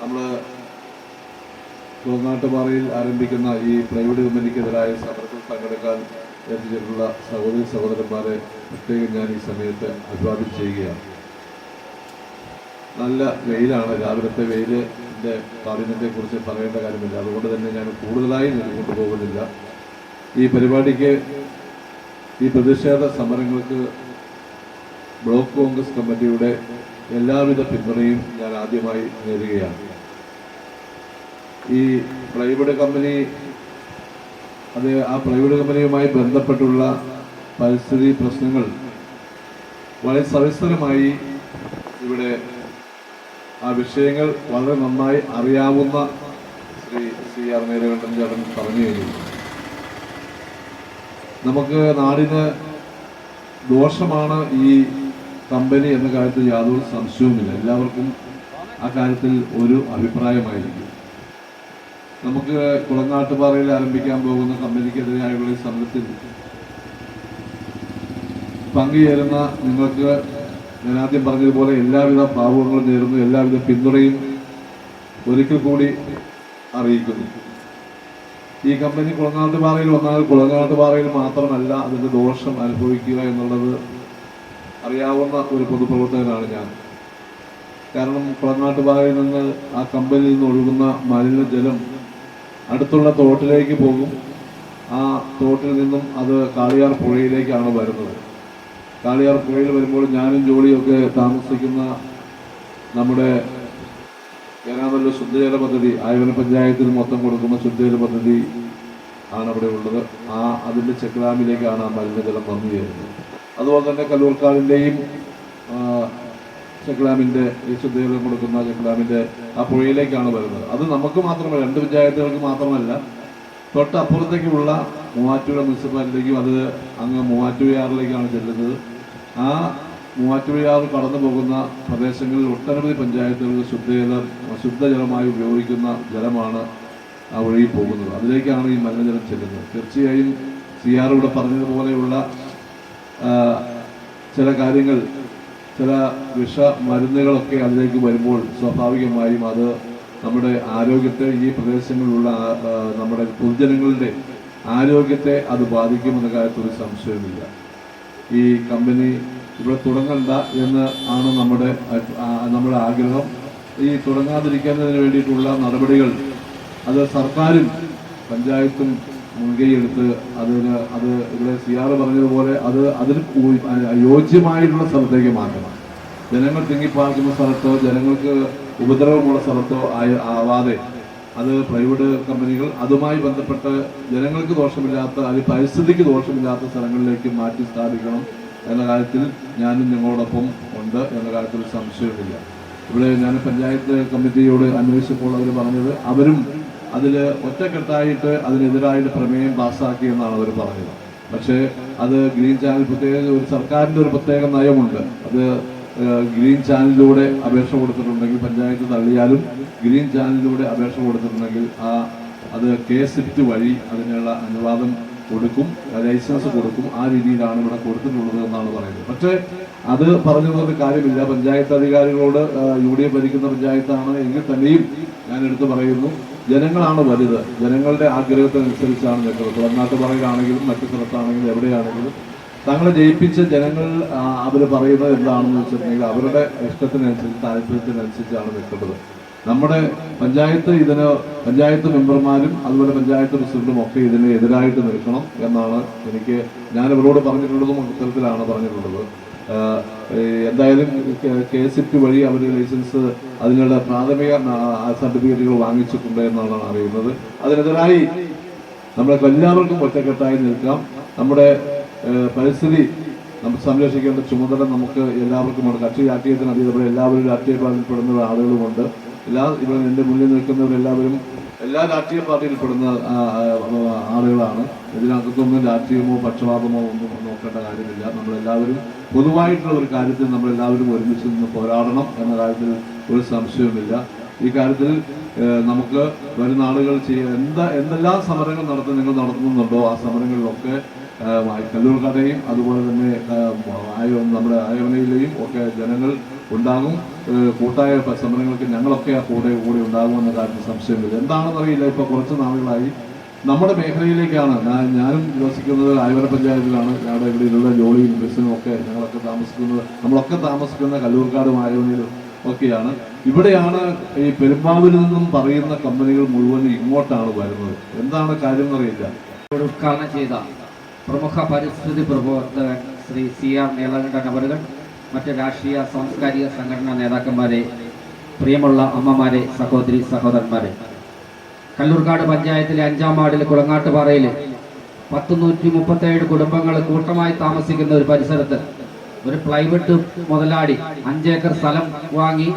നമ്മൾ കുളങ്ങാട്ടുപാറയിൽ ആരംഭിക്കുന്ന ഈ പ്ലൈവുഡ് കമ്പനിക്കെതിരായ സമരത്തിൽ പങ്കെടുക്കാൻ എത്തിച്ചിട്ടുള്ള സഹോദരി സഹോദരന്മാരെ പ്രത്യേകം ഞാൻ ഈ സമയത്ത് അഭിവാദ്യം ചെയ്യുകയാണ്. നല്ല വെയിലാണ്. രാവിലത്തെ വെയിലിന്റെ കാഠിന്യത്തെക്കുറിച്ച് പറയേണ്ട കാര്യമില്ല. അതുകൊണ്ട് തന്നെ ഞാൻ കൂടുതലായി നീട്ടിക്കൊണ്ടു പോകുന്നില്ല. ഈ പരിപാടിക്ക് ഈ പ്രതിഷേധ സമരങ്ങൾക്ക് ബ്ലോക്ക് കോൺഗ്രസ് കമ്മിറ്റിയുടെ എല്ലാവിധ പിന്തുണയും ഞാൻ ആദ്യമായി നേരുകയാണ്. ഈ പ്ലൈവുഡ് കമ്പനി അത് ആ പ്ലൈവുഡ് കമ്പനിയുമായി ബന്ധപ്പെട്ടുള്ള പരിസ്ഥിതി പ്രശ്നങ്ങൾ വളരെ സവിസ്തരമായി ഇവിടെ ആ വിഷയങ്ങൾ വളരെ നന്നായി അറിയാവുന്ന ശ്രീ സി ആർ നീലകണ്ഠൻ ചേട്ടൻ പറഞ്ഞു കഴിഞ്ഞു. നമുക്ക് നാടിന് ദോഷമാണ് ഈ കമ്പനി എന്ന കാര്യത്തിൽ യാതൊരു സംശയവുമില്ല. എല്ലാവർക്കും ആ കാര്യത്തിൽ ഒരു അഭിപ്രായമായിരിക്കും. നമുക്ക് കുളങ്ങാട്ടുപാറയിൽ ആരംഭിക്കാൻ പോകുന്ന കമ്പനിക്കെതിരെയായുള്ള സമരത്തിൽ പങ്കുചേരുന്ന നിങ്ങൾക്ക് ഞാൻ ആദ്യം പറഞ്ഞതുപോലെ എല്ലാവിധ പാവങ്ങളും നേരുന്നു എല്ലാവിധ പിന്തുണയും ഒരിക്കൽ കൂടി അറിയിക്കുന്നു. ഈ കമ്പനി കുളങ്ങാട്ടുപാറയിൽ വന്നാൽ കുളങ്ങാട്ടുപാറയിൽ മാത്രമല്ല അതിന്റെ ദോഷം അനുഭവിക്കുക എന്നുള്ളത് അറിയാവുന്ന ഒരു പൊതുപ്രവർത്തകനാണ് ഞാൻ. കാരണം കുളങ്ങാട്ടുപാറയിൽ നിന്ന് ആ കമ്പനിയിൽ നിന്ന് ഒഴുകുന്ന മലിനജലം അടുത്തുള്ള തോട്ടിലേക്ക് പോകും. ആ തോട്ടിൽ നിന്നും അത് കാളിയാർ പുഴയിലേക്കാണ് വരുന്നത്. കാളിയാർ പുഴയിൽ വരുമ്പോൾ ഞാനും ജോളിയൊക്കെ താമസിക്കുന്ന നമ്മുടെ കേരളത്തിലെ ശുദ്ധജല പദ്ധതി ആയവന പഞ്ചായത്തിൽ മൊത്തം കൊടുക്കുന്ന ശുദ്ധജല പദ്ധതി ആണ് അവിടെ ഉള്ളത്. ആ അതിന്റെ ചെക്ലാമിലേക്കാണ് ആ മലിനജലം വന്നു ചേരുന്നത്. അതുപോലെ തന്നെ കല്ലൂർക്കാടിന്റെയും ചെക്ലാമിന്റെ ഈ കൊടുക്കുന്ന ചെക്ലാമിന്റെ ആ പുഴയിലേക്കാണ് വരുന്നത്. അത് നമുക്ക് മാത്രമല്ല രണ്ട് പഞ്ചായത്തുകൾക്ക് മാത്രമല്ല തൊട്ടപ്പുറത്തേക്കുള്ള മൂവാറ്റുപുഴ മുനിസിപ്പാലിറ്റിക്കും അത് അങ്ങ് മൂവാറ്റുപുഴയാറിലേക്കാണ് ചെല്ലുന്നത്. ആ മൂവാറ്റുപുഴയാറ് കടന്നു പോകുന്ന പ്രദേശങ്ങളിൽ ഒട്ടനവധി പഞ്ചായത്തുകൾ ശുദ്ധജലം ശുദ്ധജലമായി ഉപയോഗിക്കുന്ന ജലമാണ് ആ വഴി പോകുന്നത്. അതിലേക്കാണ് ഈ മലിനജലം ചെല്ലുന്നത്. തീർച്ചയായും സി ആർ ഇവിടെ പറഞ്ഞതുപോലെയുള്ള ചില കാര്യങ്ങൾ ചില വിഷ മരുന്നുകളൊക്കെ അതിലേക്ക് വരുമ്പോൾ സ്വാഭാവികമായും അത് നമ്മുടെ ആരോഗ്യത്തെ ഈ പ്രദേശങ്ങളിലുള്ള നമ്മുടെ പൊതുജനങ്ങളുടെ ആരോഗ്യത്തെ അത് ബാധിക്കുമെന്ന കാര്യത്തിൽ ഒരു സംശയമില്ല ഈ കമ്പനി ഇവിടെ തുടങ്ങണ്ട എന്ന് ആണ് നമ്മുടെ നമ്മുടെ ആഗ്രഹം. ഈ തുടങ്ങാതിരിക്കുന്നതിന് വേണ്ടിയിട്ടുള്ള നടപടികൾ അത് സർക്കാരും പഞ്ചായത്തും മുൻകൈയെടുത്ത് അതിന് അത് ഇവിടെ സി ആർ പറഞ്ഞതുപോലെ അത് അതിന് യോജ്യമായിട്ടുള്ള സ്ഥലത്തേക്ക് മാറ്റണം. ജനങ്ങൾ തിങ്ങിപ്പാർക്കുന്ന സ്ഥലത്തോ ജനങ്ങൾക്ക് ഉപദ്രവമുള്ള സ്ഥലത്തോ ആയ- ആവാതെ അത് പ്രൈവറ്റ് കമ്പനികൾ അതുമായി ബന്ധപ്പെട്ട് ജനങ്ങൾക്ക് ദോഷമില്ലാത്ത അല്ലെങ്കിൽ പരിസ്ഥിതിക്ക് ദോഷമില്ലാത്ത സ്ഥലങ്ങളിലേക്ക് മാറ്റി സ്ഥാപിക്കണം എന്ന കാര്യത്തിൽ ഞാനും നിങ്ങളോടൊപ്പം ഉണ്ട് എന്ന കാര്യത്തിൽ സംശയമില്ല ഇവിടെ ഞാൻ പഞ്ചായത്ത് കമ്മിറ്റിയോട് അന്വേഷിച്ചപ്പോൾ അവർ പറഞ്ഞത് അവരും അതിൽ ഒറ്റക്കെട്ടായിട്ട് അതിനെതിരായിട്ട് പ്രമേയം പാസ്സാക്കി എന്നാണ് അവർ പറഞ്ഞത്. പക്ഷേ അത് ഗ്രീൻ ചാനൽ പ്രത്യേക ഒരു സർക്കാരിന്റെ ഒരു പ്രത്യേക നയമുണ്ട്. അത് ഗ്രീൻ ചാനലിലൂടെ അപേക്ഷ കൊടുത്തിട്ടുണ്ടെങ്കിൽ പഞ്ചായത്ത് തള്ളിയാലും ഗ്രീൻ ചാനലിലൂടെ അപേക്ഷ കൊടുത്തിട്ടുണ്ടെങ്കിൽ ആ അത് കെ സിഫ്റ്റ് വഴി അതിനുള്ള അനുവാദം കൊടുക്കും ലൈസൻസ് കൊടുക്കും. ആ രീതിയിലാണ് ഇവിടെ കൊടുത്തിട്ടുള്ളത് എന്നാണ് പറയുന്നത്. പക്ഷേ അത് പറഞ്ഞതുകൊണ്ട് കാര്യമില്ല. പഞ്ചായത്ത് അധികാരികളോട് യു ഡി എഫ് ഭരിക്കുന്ന പഞ്ചായത്താണ് എങ്കിൽ തന്നെയും ഞാൻ പറയുന്നു ജനങ്ങളാണ് വലുത്. ജനങ്ങളുടെ ആഗ്രഹത്തിനനുസരിച്ചാണ് നിൽക്കുന്നത് പറയുകയാണെങ്കിലും മറ്റു സ്ഥലത്താണെങ്കിലും എവിടെയാണെങ്കിലും തങ്ങളെ ജയിപ്പിച്ച ജനങ്ങൾ അവർ പറയുന്നത് എന്താണെന്ന് വെച്ചിട്ടുണ്ടെങ്കിൽ അവരുടെ ഇഷ്ടത്തിനനുസരിച്ച് താല്പര്യത്തിനനുസരിച്ചാണ് നിൽക്കുന്നത്. നമ്മുടെ പഞ്ചായത്ത് ഇതിന് പഞ്ചായത്ത് മെമ്പർമാരും അതുപോലെ പഞ്ചായത്ത് പ്രസിഡന്റും ഒക്കെ ഇതിന് എതിരായിട്ട് നിൽക്കണം എന്നാണ് എനിക്ക് ഞാൻ ഇവരോട് പറഞ്ഞിട്ടുള്ളതും ഇത്തരത്തിലാണ് പറഞ്ഞിട്ടുള്ളത്. എന്തായാലും കെ എസ് എഫ് വഴി അവർ ലൈസൻസ് അതിനുള്ള പ്രാഥമിക സർട്ടിഫിക്കറ്റുകൾ വാങ്ങിച്ചിട്ടുണ്ട് എന്നാണ് അറിയുന്നത്. അതിനെതിരായി നമ്മൾക്ക് എല്ലാവർക്കും ഒറ്റക്കെട്ടായി നിൽക്കാം. നമ്മുടെ പരിസ്ഥിതി നമുക്ക് സംരക്ഷിക്കേണ്ട ചുമതല നമുക്ക് എല്ലാവർക്കുമുണ്ട് കക്ഷി രാഷ്ട്രീയത്തിന് അതീതം എല്ലാവരും രാഷ്ട്രീയ പാർട്ടിയിൽപ്പെടുന്ന ആളുകളുമുണ്ട്. എല്ലാ ഇവിടെ എന്റെ മുന്നിൽ നിൽക്കുന്നവരെല്ലാവരും എല്ലാ രാഷ്ട്രീയ പാർട്ടിയിൽപ്പെടുന്ന ആളുകളാണ്. ഇതിനകത്തൊന്നും രാഷ്ട്രീയമോ പക്ഷപാതമോ ഒന്നും നോക്കേണ്ട കാര്യമില്ല. നമ്മളെല്ലാവരും പൊതുവായിട്ടുള്ള ഒരു കാര്യത്തിൽ നമ്മളെല്ലാവരും ഒരുമിച്ച് നിന്ന് പോരാടണം എന്ന കാര്യത്തിൽ ഒരു സംശയവുമില്ല. ഈ കാര്യത്തിൽ നമുക്ക് വരുന്ന ആളുകൾ ചെയ്യുക എന്താ എന്തെല്ലാം സമരങ്ങൾ നടത്തി നിങ്ങൾ നടത്തുന്നുണ്ടോ? ആ സമരങ്ങളിലൊക്കെ കല്ലൂർക്കടയും അതുപോലെ തന്നെ നമ്മുടെ ആയോനയിലെയും ഒക്കെ ജനങ്ങൾ ഉണ്ടാകും. കൂട്ടായ സമരങ്ങൾക്ക് ഞങ്ങളൊക്കെ ആ കൂടെ കൂടെ ഉണ്ടാകുമെന്ന കാര്യത്തിൽ സംശയമില്ല. എന്താണെന്നറിയില്ല. ഇപ്പോൾ കുറച്ച് നാളുകളായി. നമ്മുടെ മേഖലയിലേക്കാണ്. ഞാൻ ഞാനും വസിക്കുന്നത് ആയവര പഞ്ചായത്തിലാണ്. ഞങ്ങളുടെ ഇവിടെയുള്ള ജോലിയും ബസ്സിനും ഒക്കെ ഞങ്ങളൊക്കെ താമസിക്കുന്നത് നമ്മളൊക്കെ താമസിക്കുന്ന കല്ലൂർക്കാടും ആയോണിയിലും ഒക്കെയാണ്. ഇവിടെയാണ് ഈ പെരുമ്പാവിൽ നിന്നും പറയുന്ന കമ്പനികൾ മുഴുവൻ ഇങ്ങോട്ടാണ് വരുന്നത്. എന്താണ് കാര്യം എന്നറിയില്ല ഉദ്ഘാടനം ചെയ്ത. പ്രമുഖ പരിസ്ഥിതി പ്രവർത്തകൻ ശ്രീ സി ആർ നീലകണ്ഠൻ അവറുകൾ മറ്റ് രാഷ്ട്രീയ സാംസ്കാരിക സംഘടനാ നേതാക്കന്മാരെ പ്രിയമുള്ള അമ്മമാരെ സഹോദരി സഹോദരന്മാരെ. കല്ലൂർക്കാട് പഞ്ചായത്തിലെ അഞ്ചാം വാർഡിലെ കുളങ്ങാട്ടുപാറയിൽ പത്ത് നൂറ്റി മുപ്പത്തേഴ് കുടുംബങ്ങൾ കൂട്ടമായി താമസിക്കുന്ന ഒരു പരിസരത്ത് ഒരു പ്ലൈവുഡ് മുതലാളി അഞ്ചേക്കർ സ്ഥലം വാങ്ങി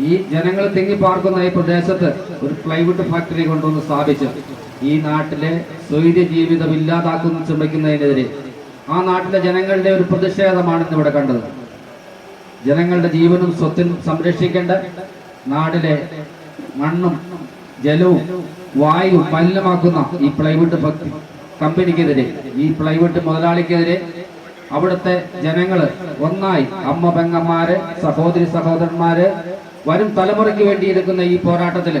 ഈ ജനങ്ങൾ തിങ്ങി പാർക്കുന്ന ഈ പ്രദേശത്ത് ഒരു പ്ലൈവുഡ് ഫാക്ടറി കൊണ്ടുവന്ന് സ്ഥാപിച്ച് ഈ നാട്ടിലെ സ്വൈര്യ ജീവിതം ഇല്ലാതാക്കുന്ന ശ്രമിക്കുന്നതിനെതിരെ ആ നാട്ടിലെ ജനങ്ങളുടെ ഒരു പ്രതിഷേധമാണ് ഇന്നിവിടെ കണ്ടത്. ജനങ്ങളുടെ ജീവനും സ്വത്തിനും സംരക്ഷിക്കേണ്ട നാടിലെ മണ്ണും ജലവും വായുവും മലിനമാക്കുന്ന ഈ പ്ലൈവുഡ് കമ്പനിക്കെതിരെ ഈ പ്ലൈവുഡ് മുതലാളിക്കെതിരെ അവിടുത്തെ ജനങ്ങൾ ഒന്നായി അമ്മ പെങ്ങന്മാര് സഹോദരി സഹോദരന്മാര് വരും തലമുറയ്ക്ക് വേണ്ടി എടുക്കുന്ന ഈ പോരാട്ടത്തിൽ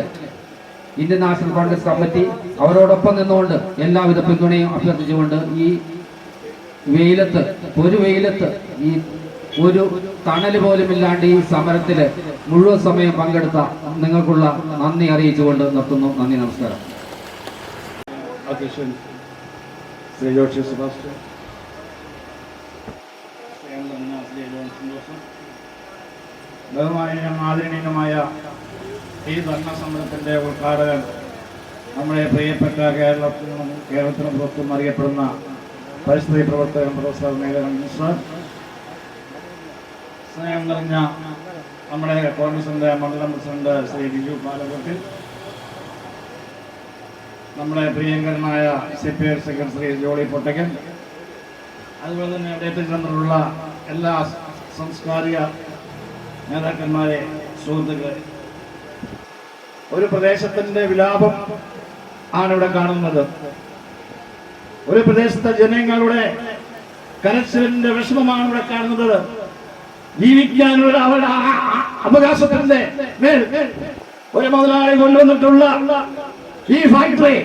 ഇന്ത്യൻ നാഷണൽ കോൺഗ്രസ് കമ്മിറ്റി അവരോടൊപ്പം നിന്നുകൊണ്ട് എല്ലാവിധ പിന്തുണയും അഭ്യർത്ഥിച്ചുകൊണ്ട് ഈ വെയിലത്ത് ഒരു വെയിലത്ത് ഈ ഒരു തണൽ പോലും ഇല്ലാണ്ട് ഈ സമരത്തിൽ മുഴുവൻ സമയം പങ്കെടുത്ത നിങ്ങൾക്കുള്ള നന്ദി അറിയിച്ചുകൊണ്ട് നിർത്തുന്നു. നന്ദി നമസ്കാരം. അധ്യക്ഷൻ ശ്രീ ഈ ധർമ്മസമരത്തിന്റെ ഉദ്ഘാടകൻ നമ്മുടെ പ്രിയപ്പെട്ട കേരളത്തിനും കേരളത്തിന് പുറത്തും അറിയപ്പെടുന്ന പരിസ്ഥിതി പ്രവർത്തകൻ പ്രൊഫസർ നീലകണ്ഠൻ സാർ സ്നേഹം നിറഞ്ഞ നമ്മുടെ കോൺഗ്രസിന്റെ മണ്ഡലം പ്രസിഡന്റ് ശ്രീ ബിജു പാലകത്തിൽ നമ്മുടെ പ്രിയങ്കരനായ C P I secretary Jolly Pottakkan അതുപോലെ തന്നെ ഡേറ്റ് എത്തിച്ചേർന്നിട്ടുള്ള എല്ലാ സംസ്കാരിക നേതാക്കന്മാരെ സുഹൃത്തുക്കളെ. ഒരു പ്രദേശത്തിന്റെ വിലാപം ആണ് ഇവിടെ കാണുന്നത്. ഒരു പ്രദേശത്തെ ജനങ്ങളുടെ കരച്ചിലിന്റെ വിഷമമാണ് ഇവിടെ കാണുന്നത്. ജീവിക്കാനുള്ള അവരുടെ അവകാശത്തിന്റെ മേൽ ഒരു മുതലാളി കൊണ്ടുവന്നിട്ടുള്ള ഈ ഫാക്ടറി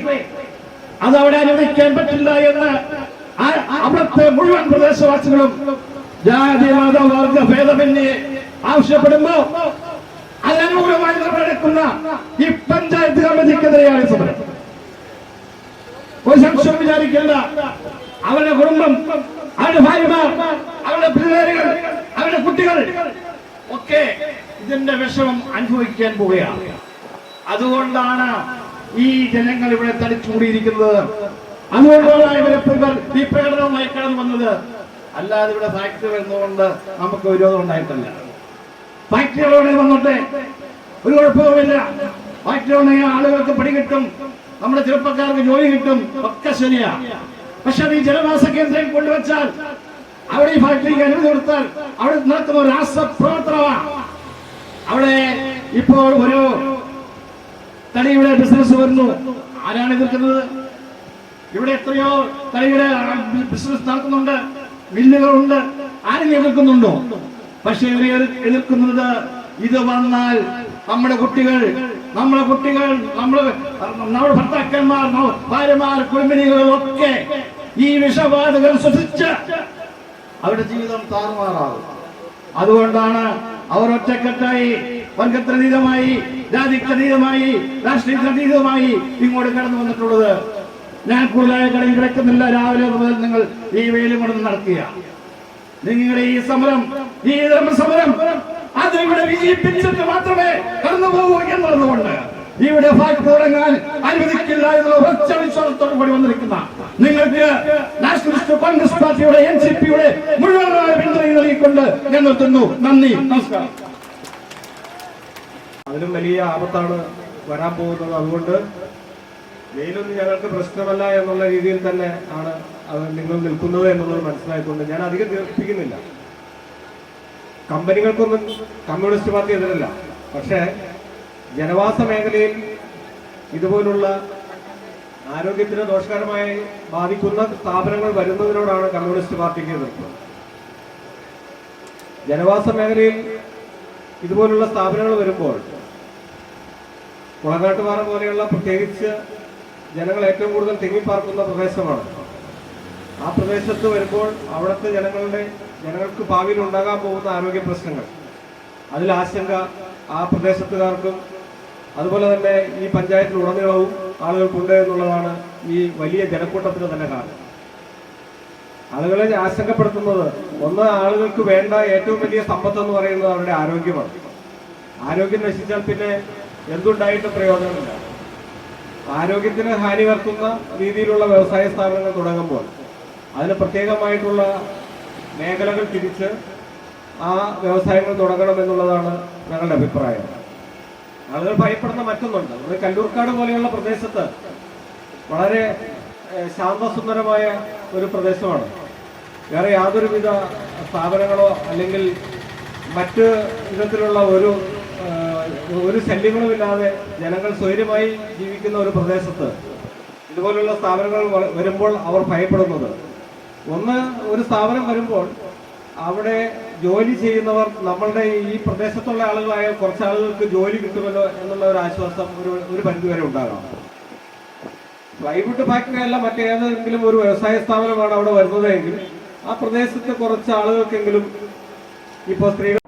അത് അവിടെ അനുവദിക്കാൻ പറ്റില്ല എന്ന് അവിടുത്തെ മുഴുവൻ പ്രദേശവാസികളും ജാതി മത വർഗ ഭേദമന്യേ ആവശ്യപ്പെടുമ്പോ അതിനനുകൂലമായി നടപ്പിലെടുക്കുന്ന ഈ പഞ്ചായത്ത് കമ്മിറ്റിക്കെതിരെയാണ് സമരം. ഒരു സംശയം വിചാരിക്കേണ്ട. അവരുടെ കുടുംബം അവരുടെ ഭാര്യമാർ അവരുടെ പിള്ളേരുകൾ അവരുടെ കുട്ടികൾ ഒക്കെ ഇതിന്റെ വിഷമം അനുഭവിക്കാൻ പോവുകയാണ്. അതുകൊണ്ടാണ് ഈ ജനങ്ങൾ ഇവിടെ തടിച്ചുകൂടിയിരിക്കുന്നത്. അതുകൊണ്ടാണ് ഇവരെ ഈ പ്രകടനവുമായി കടന്നു വന്നത്. അല്ലാതെ ഇവിടെ ഫാക്ടറി വരുന്നതുകൊണ്ട് നമുക്ക് വിരോധം ഉണ്ടായിട്ടില്ല. ഫാക്ടറികളോടെ വന്നോട്ടെ. ഒരു കുഴപ്പവുമില്ല. ഫാക്ടറി ആളുകൾക്ക് പണി കിട്ടും. നമ്മുടെ ചെറുപ്പക്കാർക്ക് ജോലി കിട്ടും ഒക്കെ ശരിയാണ് പക്ഷെ അത് ഈ ജനവാസ കേന്ദ്രം കൊണ്ടുവച്ചാൽ അവിടെ ഈ ഫാക്ടറിക്ക് അനുമതി കൊടുത്താൽ അവിടെ നടക്കുന്ന ഒരു രാസപ്രവർത്തനമാണ് അവിടെ ഇപ്പോൾ ഒരു തടിയുടെ ബിസിനസ് വരുന്നു. ആരാണ് എതിർക്കുന്നത്? ഇവിടെ എത്രയോ തടിയുടെ ബിസിനസ് നടക്കുന്നുണ്ട്. മില്ലുകളുണ്ട്. ആരും എതിർക്കുന്നുണ്ടോ? പക്ഷെ ഇവരെ എതിർ- എതിർക്കുന്നത് ഇത് വന്നാൽ നമ്മുടെ കുട്ടികൾ നമ്മുടെ കുട്ടികൾ നമ്മൾ നമ്മുടെ ഭർത്താക്കന്മാർ ഭാര്യമാർ കുടുംബിനികളൊക്കെ ഈ വിഷബാധകൾ ശ്രദ്ധിച്ച് അവരുടെ ജീവിതം താറുമാറാകും. അതുകൊണ്ടാണ് അവർ ഒറ്റക്കെട്ടായി വർഗത്തിനതീതമായി ജാതിക്കതീതമായി രാഷ്ട്രീയത്തിനതീതമായി ഇങ്ങോട്ട് കടന്നു വന്നിട്ടുള്ളത്. ഞാൻ കൂടുതലായ കടയിൽ കിടക്കുന്നില്ല. രാവിലെ മുതൽ നിങ്ങൾ ഈ വെയിലും കൊണ്ട് നടക്കുക. നിങ്ങളുടെ ഈ സമരം ഈ സമരം അത് ഇവിടെ വിജയിപ്പിച്ചിട്ട് മാത്രമേ കടന്നു പോകൂ എന്നുള്ളതുകൊണ്ട് ഇവിടെ ഭാഗത്ത് തുടങ്ങാൻ അനുവദിക്കില്ല എന്നുള്ള ഉറച്ച കൂടി വന്നിരിക്കുന്ന നിങ്ങൾക്ക് നാഷണലിസ്റ്റ് കോൺഗ്രസ് പാർട്ടിയുടെ എൻ സി പിയുടെ മുഴുവനായ പിന്തുണ നൽകിക്കൊണ്ട് ഞാൻ നിർത്തുന്നു. നന്ദി. നമസ്കാരം. അതിലും വലിയ ആപത്താണ് വരാൻ പോകുന്നത്. അതുകൊണ്ട് വെയിലൊന്നും ഞങ്ങൾക്ക് പ്രശ്നമല്ല എന്നുള്ള രീതിയിൽ തന്നെ ആണ് അത് നിങ്ങൾ നിൽക്കുന്നത് എന്നുള്ളത് മനസ്സിലായിക്കൊണ്ട് ഞാൻ അധികം ദീർഘിപ്പിക്കുന്നില്ല. കമ്പനികൾക്കൊന്നും കമ്മ്യൂണിസ്റ്റ് പാർട്ടി എതിരല്ല. പക്ഷേ ജനവാസ മേഖലയിൽ ഇതുപോലുള്ള ആരോഗ്യത്തിന് ദോഷകരമായി ബാധിക്കുന്ന സ്ഥാപനങ്ങൾ വരുന്നതിനോടാണ് കമ്മ്യൂണിസ്റ്റ് പാർട്ടിക്ക് എതിർപ്പ്. ജനവാസ മേഖലയിൽ ഇതുപോലുള്ള സ്ഥാപനങ്ങൾ വരുമ്പോൾ കുളങ്ങാട്ടുപാറ പോലെയുള്ള പ്രത്യേകിച്ച് ജനങ്ങൾ ഏറ്റവും കൂടുതൽ തിങ്ങിപ്പാർക്കുന്ന പ്രദേശമാണ്. ആ പ്രദേശത്ത് വരുമ്പോൾ അവിടുത്തെ ജനങ്ങളുടെ ജനങ്ങൾക്ക് ഭാവിയിൽ ഉണ്ടാകാൻ പോകുന്ന ആരോഗ്യ പ്രശ്നങ്ങൾ. അതിൽ ആശങ്ക ആ പ്രദേശത്തുകാർക്കും അതുപോലെ തന്നെ ഈ പഞ്ചായത്തിലുടനീളവും ആളുകൾക്കുണ്ട് എന്നുള്ളതാണ് ഈ വലിയ ജനക്കൂട്ടത്തിന് തന്നെ കാരണം. ആളുകളെ ആശങ്കപ്പെടുത്തുന്നത് ഒന്ന് ആളുകൾക്ക് വേണ്ട ഏറ്റവും വലിയ സമ്പത്ത് എന്ന് പറയുന്നത് അവരുടെ ആരോഗ്യമാണ്. ആരോഗ്യം നശിച്ചാൽ പിന്നെ എന്തുണ്ടായിട്ട് പ്രയോജനമില്ല. ആരോഗ്യത്തിന് ഹാനി വരുത്തുന്ന രീതിയിലുള്ള വ്യവസായ സ്ഥാപനങ്ങൾ തുടങ്ങുമ്പോൾ അതിന് പ്രത്യേകമായിട്ടുള്ള മേഖലകൾ തിരിച്ച് ആ വ്യവസായങ്ങൾ തുടങ്ങണം എന്നുള്ളതാണ് ഞങ്ങളുടെ അഭിപ്രായം. ആളുകൾ ഭയപ്പെടുന്ന മറ്റൊന്നുണ്ട്. നമ്മുടെ കല്ലൂർക്കാട് പോലെയുള്ള പ്രദേശത്ത് വളരെ ശാന്തസുന്ദരമായ ഒരു പ്രദേശമാണ്. വേറെ യാതൊരുവിധ സ്ഥാപനങ്ങളോ അല്ലെങ്കിൽ മറ്റ് വിധത്തിലുള്ള ഒരു ഒരു ശല്യങ്ങളുമില്ലാതെ ജനങ്ങൾ സ്വൈര്യമായി ജീവിക്കുന്ന ഒരു പ്രദേശത്ത് ഇതുപോലുള്ള സ്ഥാപനങ്ങൾ വരുമ്പോൾ അവർ ഭയപ്പെടുന്നത് ഒന്ന് ഒരു സ്ഥാപനം വരുമ്പോൾ അവിടെ ജോലി ചെയ്യുന്നവർ നമ്മളുടെ ഈ പ്രദേശത്തുള്ള ആളുകളായ കുറച്ച് ആളുകൾക്ക് ജോലി കിട്ടുമല്ലോ എന്നുള്ള ഒരു ആശ്വാസം ഒരു ഒരു പരിധിവരെ ഉണ്ടാകണം. പ്ലൈവുഡ് ഫാക്ടറി അല്ല മറ്റേതെങ്കിലും ഒരു വ്യവസായ സ്ഥാപനമാണ് അവിടെ വരുന്നതെങ്കിൽ ആ പ്രദേശത്ത് കുറച്ച് ആളുകൾക്കെങ്കിലും ഇപ്പോൾ സ്ത്രീകൾ